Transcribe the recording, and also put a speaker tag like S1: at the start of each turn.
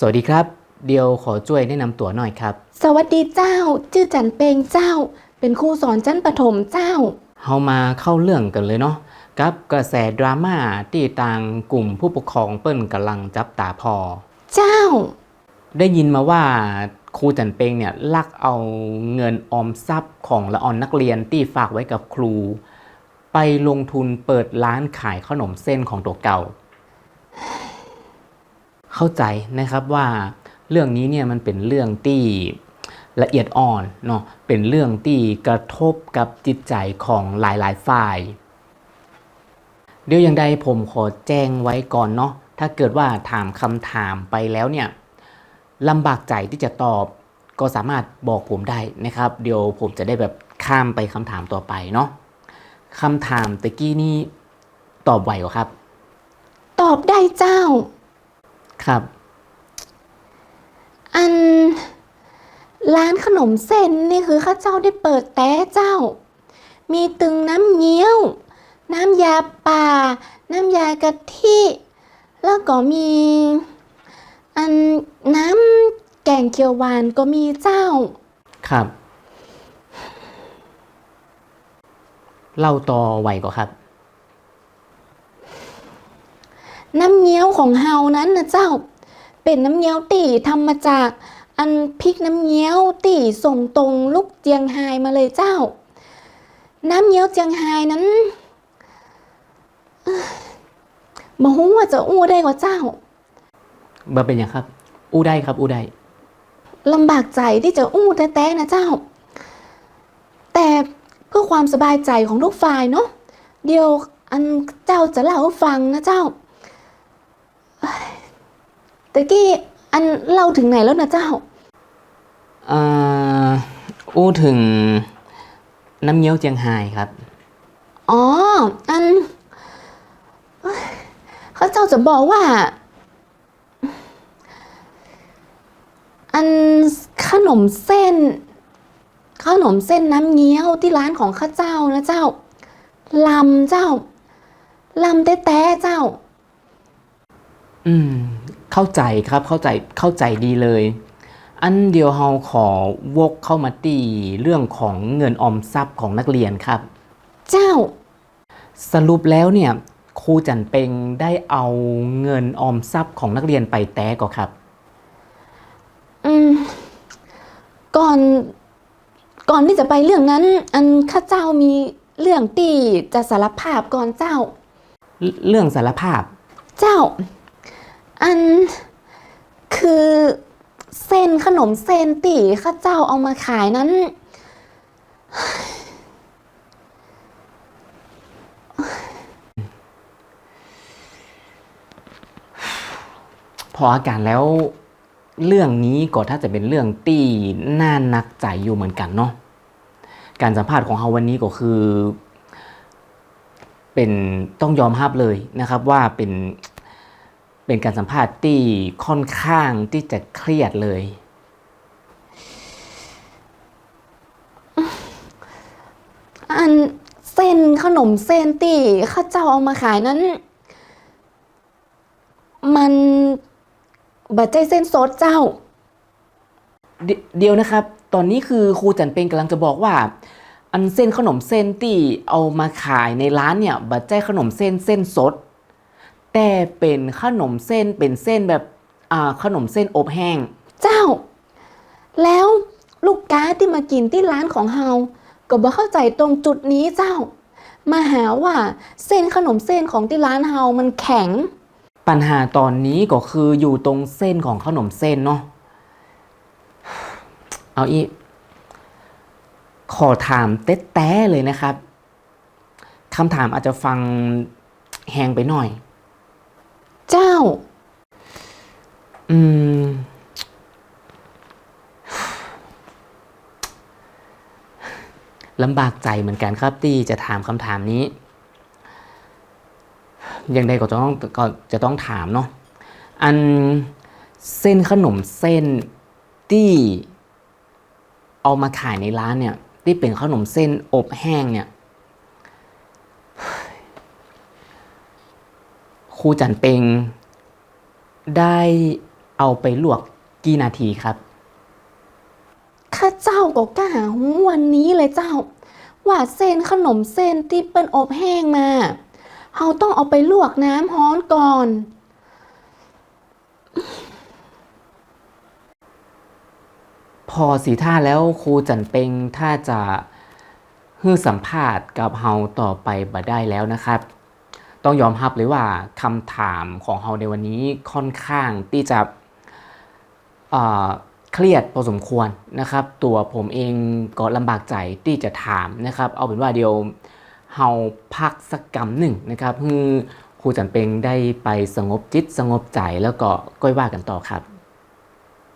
S1: สวัสดีครับ เดียวขอช่วยแนะนำตัวหน่อยครับ
S2: สวัสดีเจ้า ชื่อจันเปงเจ้า เป็นครูสอนชั้นประถมเจ้า
S1: เฮามาเข้าเรื่องกันเลยเนาะกับกระแสดราม่าที่ทางกลุ่มผู้ปกครองเปิ้นกำลังจับตาพอ
S2: เจ้า
S1: ได้ยินมาว่าครูจันเปงเนี่ยลักเอาเงินออมทรัพย์ของละออนนักเรียนที่ฝากไว้กับครู ไปลงทุนเปิดร้านขายขนมเส้นของตัวเก่า เข้าใจนะครับว่าเรื่องนี้เนี่ยมันเป็นเรื่องที่ละเอียดอ่อนเนาะเป็นเรื่องที่กระทบกับจิตใจของหลายๆฝ่าย เดี๋ยวอย่างใดผมขอแจ้งไว้ก่อนเนาะถ้าเกิดว่าถามคำถามไปแล้วเนี่ยลำบากใจที่จะตอบก็สามารถบอกผมได้นะครับ เดี๋ยวผมจะได้แบบข้ามไปคำถามต่อไปเนาะคำถามตะกี้นี่ตอบไหวเหรอครับ
S2: ตอบได้เจ้า
S1: ครับ
S2: อันร้านขนมเส้นนี่คือข้าเจ้าได้เปิดแต่เจ้า มีตึงน้ำเงี้ยว น้ำยาป่า น้ำยากะทิ แล้วก็มี อันน้ำแกงเขียวหวานก็มีเจ้า
S1: ครับ เล่าต่อไหวก็ครับ
S2: น้ำเงี้ยวของเฮานั้นนะเจ้า เป็นน้ำเงี้ยวตีทำมาจากอันพริกน้ำเงี้ยวตีส่งตรงลูกเจียงไฮมาเลยเจ้า น้ำเงี้ยวเจียงไฮนั้นเอ้อมาหูว่าจะอู้ได้กว่าเจ้า
S1: บ่เป็นอย่างครับ อู้ได้ครับ อู้ได้
S2: ลำบากใจที่จะอู้แต้ๆนะเจ้า แต่เพื่อความสบายใจของทุกฝ่ายเนาะเดี๋ยวอันเจ้าจะเล่าให้ฟังนะเจ้าเอ้ย ตะกี้อันเล่าถึงไหนแล้วนะเจ้า
S1: อ่าอู้ถึงน้ำเงี้ยวเจียงไฮ้ครับ
S2: อ๋อ อันเอ้ยเขาเจ้าจะบอกว่า อันขนมเส้น ขนมเส้นน้ำเงี้ยวที่ร้านของข้าเจ้านะเจ้าลำเจ้าลำแต้ๆเจ้า
S1: อืม เข้าใจครับเข้าใจเข้าใจดีเลย อันเดียวเฮาขอวกเข้ามาตีเรื่องของเงินออมทรัพย์ของนักเรียนครับ
S2: เจ้า
S1: สรุปแล้วเนี่ย ครูจันเปงได้เอาเงินออมทรัพย์ของนักเรียนไปแต้ก็ครับ
S2: อืม ก่อน ก่อนที่จะไปเรื่องนั้น อันข้าเจ้ามีเรื่องตีจะสารภาพก่อนเจ้า
S1: เรเรื่องสารภาพ
S2: เจ้า อันคือเส้นขนมเส้นตีข้าเจ้าเอามาขายนั้น
S1: พออาการแล้ว เรื่องนี้ก็ถ้าจะเป็นเรื่องที่น่านักใจอยู่เหมือนกันเนาะการสัมภาษณ์ของเฮาวันนี้ก็คือ เป็นต้องยอมรับเลยนะครับว่าเป็น เป็นการสัมภาษณ์ที่ค่อนข้างที่จะเครียดเลย
S2: อันเส้นขนมเส้นตีข้าเจ้าเอามาขายนั้น มันบัดใจเส้นสดเจ้า
S1: เดเดียวนะครับ ตอนนี้คือครูจันเป็งกำลังจะบอกว่า อันเส้นขนมเส้นที่เอามาขายในร้านเนี่ยบัดใจขนมเส้นเส้นสด แต่เป็นขนมเส้นเป็นเส้นแบบอ่าขนมเส้นอบแห้ง
S2: เจ้า แล้วลูกค้าที่มากินที่ร้านของเฮา ก็บ่เข้าใจตรงจุดนี้เจ้า มาหาว่าเส้นขนมเส้นของที่ร้านเฮามันแข็ง
S1: ปัญหาตอนนี้ก็คืออยู่ตรงเส้นของขนมเส้นเนาะเอาอีกขอถามเต้ๆเลยนะครับคำถามอาจจะฟังแหงไปหน่อย
S2: เจ้า
S1: อืม ลำบากใจเหมือนกันครับที่จะถามคำถามนี้ยังไงก็จะต้องก็จะต้องถามเนาะ อันเส้นขนมเส้นที่เอามาขายในร้านเนี่ย ที่เป็นขนมเส้นอบแห้งเนี่ย รูจันเปงได้เอาไปลวกกี่นาทีครับ
S2: ข้าเจ้าก็กล้าหูวันนี้เลยเจ้า ว่าเส้นขนมเส้นที่เปิ้นอบแห้งมาเราต้องเอาไปลวกน้ำฮ้อนก่อน
S1: พอสีท่าแล้วครูจันเป็งถ้าจะฮือสัมภาษณ์กับเฮาต่อไปบ่ได้แล้วนะครับ ต้องยอมรับเลยว่าคำถามของเราในวันนี้ค่อนข้างที่จะเครียดพอสมควรนะครับ ตัวผมเองก็ลำบากใจที่จะถามนะครับ เอาเป็นว่าเดียวเฮาพักสักกำหนึ่งนะครับคือครูจันเปงได้ไปสงบจิตสงบใจแล้วก็ก้อยว่ากันต่อครับ